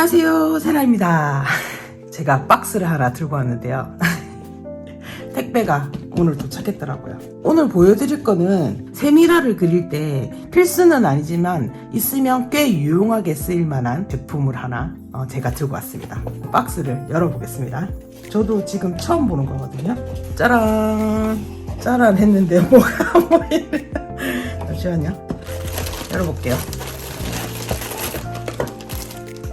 안녕하세요. 세라입니다. 제가 박스를 하나 들고 왔는데요. 택배가 오늘 도착했더라고요. 오늘 보여드릴 거는 세미라를 그릴 때 필수는 아니지만 있으면 꽤 유용하게 쓰일 만한 제품을 하나 어, 제가 들고 왔습니다. 박스를 열어보겠습니다. 저도 지금 처음 보는 거거든요. 짜란! 짜란 했는데 뭐가 안 보이네. 잠시만요. 열어볼게요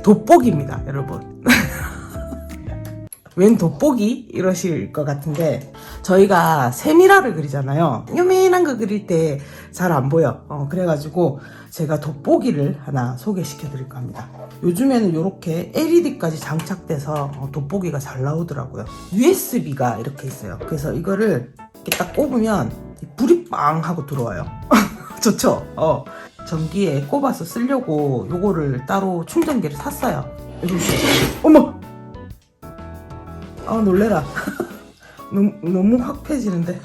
돋보기입니다, 여러분. 웬 돋보기? 이러실 것 같은데, 저희가 세미라를 그리잖아요. 요민한 거 그릴 때 잘 안 보여. 어, 그래가지고 제가 돋보기를 하나 소개시켜 드릴까 합니다. 요즘에는 이렇게 LED까지 장착돼서 어, 돋보기가 잘 나오더라고요. USB가 이렇게 있어요. 그래서 이거를 이렇게 딱 꼽으면 불이 빵 하고 들어와요. 좋죠? 어. 전기에 꼽아서 쓰려고 요거를 따로 충전기를 샀어요. 어머! 아, 놀래라. 너무, 너무 확 펴지는데.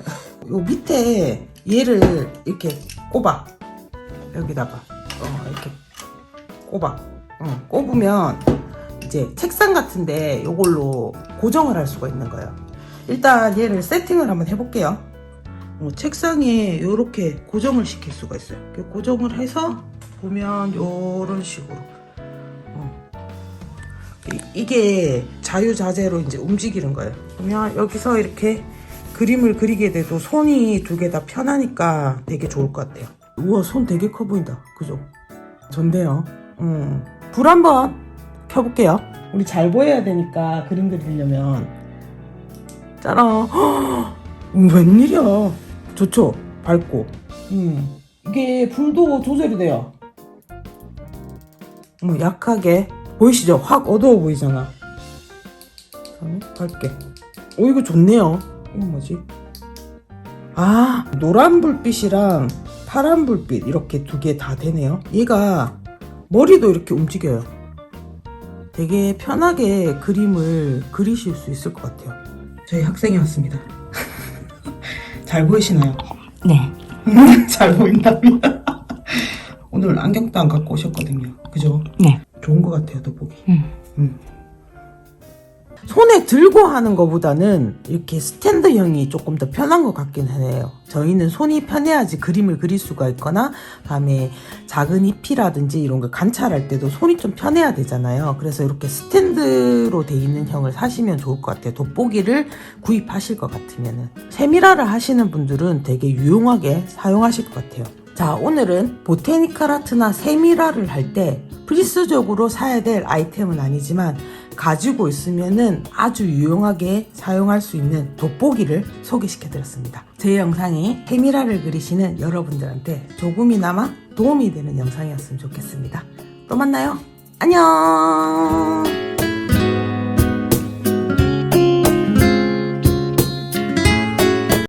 요 밑에 얘를 이렇게 꼽아. 여기다가. 어, 이렇게 꼽아. 어, 꼽으면 이제 책상 같은데 요걸로 고정을 할 수가 있는 거예요. 일단 얘를 세팅을 한번 해볼게요. 어, 책상에 이렇게 고정을 시킬 수가 있어요. 고정을 해서 보면 이런 식으로 어. 이- 이게 자유자재로 이제 움직이는 거예요. 그러면 여기서 이렇게 그림을 그리게 돼도 손이 두 개 다 편하니까 되게 좋을 것 같아요. 우와 손 되게 커 보인다. 그죠? 좋네요. 음. 불 한번 켜볼게요. 우리 잘 보여야 되니까 그림 그리려면. 음, 웬일이야. 좋죠? 밝고. 음. 이게 불도 조절이 돼요. 뭐 약하게. 보이시죠? 확 어두워 보이잖아. 자, 밝게. 오, 이거 좋네요. 이거 뭐지? 아, 노란 불빛이랑 파란 불빛 이렇게 두 개 다 되네요. 얘가 머리도 이렇게 움직여요. 되게 편하게 그림을 그리실 수 있을 것 같아요. 저희 학생이 왔습니다. 잘 보이시나요? 네. 잘 보인답니다. 오늘 안경도 안 갖고 오셨거든요. 그죠? 네. 좋은 것 같아요, 돋보기. 음. 음. 손에 들고 하는 것보다는 이렇게 스탠드형이 조금 더 편한 것 같긴 해요. 저희는 손이 편해야지 그림을 그릴 수가 있거나 다음에 작은 잎이라든지 이런 걸 관찰할 때도 손이 좀 편해야 되잖아요. 그래서 이렇게 스탠드로 돼 있는 형을 사시면 좋을 것 같아요. 돋보기를 구입하실 것 같으면은 세미라를 하시는 분들은 되게 유용하게 사용하실 것 같아요. 자, 오늘은 보테니컬 아트나 세미라를 할 때 필수적으로 사야 될 아이템은 아니지만 가지고 있으면은 아주 유용하게 사용할 수 있는 돋보기를 소개시켜 드렸습니다. 제 영상이 세미라를 그리시는 여러분들한테 조금이나마 도움이 되는 영상이었으면 좋겠습니다. 또 만나요. 안녕!